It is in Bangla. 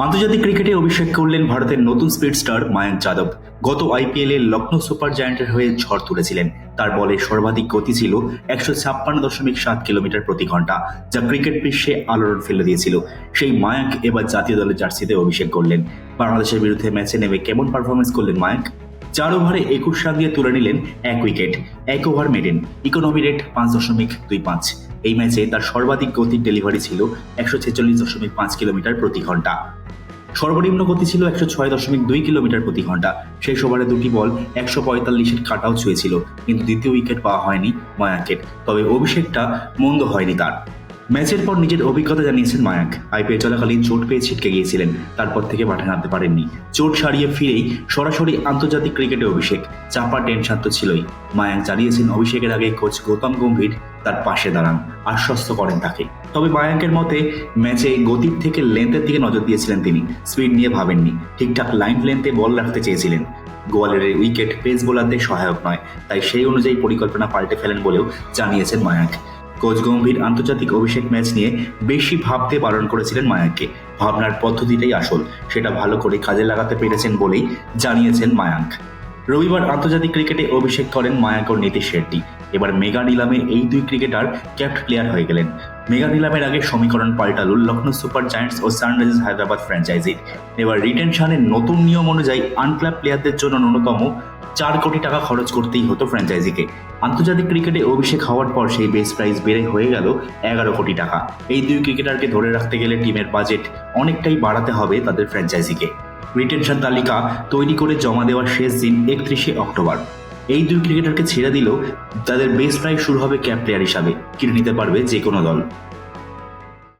আন্তর্জাতিক ক্রিকেটে অভিষেক করলেন ভারতের নতুন স্পিড স্টার মায়াঙ্ক যাদব। গত আইপিএলে লখনৌ সুপার জায়ান্টের হয়ে ঝড় তুলেছিলেন। তার বলে সর্বাধিক গতি ছিল একশো ছাপ্পান্ন দশমিক সাত কিলোমিটার প্রতি ঘণ্টা, যা ক্রিকেট বিশ্বে আলোড়ন ফেলে দিয়েছিল। সেই মায়াঙ্ক এবার জাতীয় দলের জার্সিতে অভিষেক করলেন। বাংলাদেশের বিরুদ্ধে ম্যাচে নেমে কেমন পারফরমেন্স করলেন মায়াঙ্ক? চার ওভারে একুশ রান দিয়ে তুলে নিলেন এক উইকেট, এক ওভার মেডেন, ইকোনমি রেট পাঁচ দশমিক দুই পাঁচ। এই ম্যাচে তার সর্বাধিক গতির ডেলিভারি ছিল একশো ছেচল্লিশ দশমিক পাঁচ কিলোমিটার প্রতি ঘণ্টা। সর্বনিম্ন গতি ছিল একশো ছয় দশমিক দুই কিলোমিটার প্রতি ঘণ্টা। সেই ওভারে দুটি বল, একশো পঁয়তাল্লিশের কাটাও ছুঁয়েছিল, কিন্তু দ্বিতীয় উইকেট পাওয়া হয়নি ময়াঙ্কের। তবে অভিষেকটা মন্দ হয়নি তার। ম্যাচের পর নিজের অভিজ্ঞতা জানিয়েছেন মায়াঙ্ক আইপিএল চলাকালীন চোট পেয়ে ছিটকে গিয়েছিলেন। তারপর থেকে মাঠে নামতে পারেননি। চোট সারিয়ে ফিরেই সরাসরি আন্তর্জাতিক ক্রিকেটে অভিষেক। চাপা টেনশন তো ছিলই। মায়াঙ্ক জানিয়েছেন অভিষেকের আগে কোচ গৌতম গম্ভীর তার পাশে দাঁড়ান, আশ্বস্ত করেন তাকে। তবে মায়াঙ্কের মতে, ম্যাচে গতির থেকে লেন্থের দিকে নজর দিয়েছিলেন তিনি। স্পিড নিয়ে ভাবেননি। ঠিকঠাক লাইন লেন্থে বল রাখতে চেয়েছিলেন। গোয়ালের উইকেট পেস বোলারদের সহায়ক নয়, তাই সেই অনুযায়ী পরিকল্পনা পাল্টে ফেলেন বলেও জানিয়েছেন মায়াঙ্ক কোচ গম্ভীর আন্তর্জাতিক অভিষেক ম্যাচ নিয়ে বেশি ভাবতে বারণ করেছিলেন মায়াঙ্ককে ভাবনার পদ্ধতিটাই আসল, সেটা ভালো করে কাজে লাগাতে পেরেছেন বলেই জানিয়েছেন মায়াঙ্ক। রবিবার আন্তর্জাতিক ক্রিকেটে অভিষেক করেন মায়াঙ্ক ও নীতিশ শেট্টি। এবার মেগা নিলামে এই দুই ক্রিকেটার ক্যাপ্ট প্লেয়ার হয়ে গেলেন। মেগা নিলামের আগে সমীকরণ পাল্টালো লখনৌ সুপার জায়ান্টস ও সানরাইজার্স হায়দ্রাবাদ ফ্র্যাঞ্চাইজির এবার রিটেনশনের নতুন নিয়ম অনুযায়ী আনক্লাব প্লেয়ারদের জন্য ন্যূনতম চার কোটি টাকা খরচ করতেই হতো ফ্র্যাঞ্চাইজিকে। আন্তর্জাতিক ক্রিকেটে অভিষেক হওয়ার পর সেই বেস প্রাইস বেড়ে হয়ে গেল এগারো কোটি টাকা। এই দুই ক্রিকেটারকে ধরে রাখতে গেলে টিমের বাজেট অনেকটাই বাড়াতে হবে তাদের ফ্র্যাঞ্চাইজিকে। রিটেনশন তালিকা তৈরি করে জমা দেওয়ার শেষ দিন একত্রিশে অক্টোবর। এই দুই ক্রিকেটারকে ছেড়ে দিলেও তাদের বেশ প্রায় শুরু হবে ক্যাপ প্লেয়ার হিসাবে। কিনে নিতে পারবে যে কোনো দল।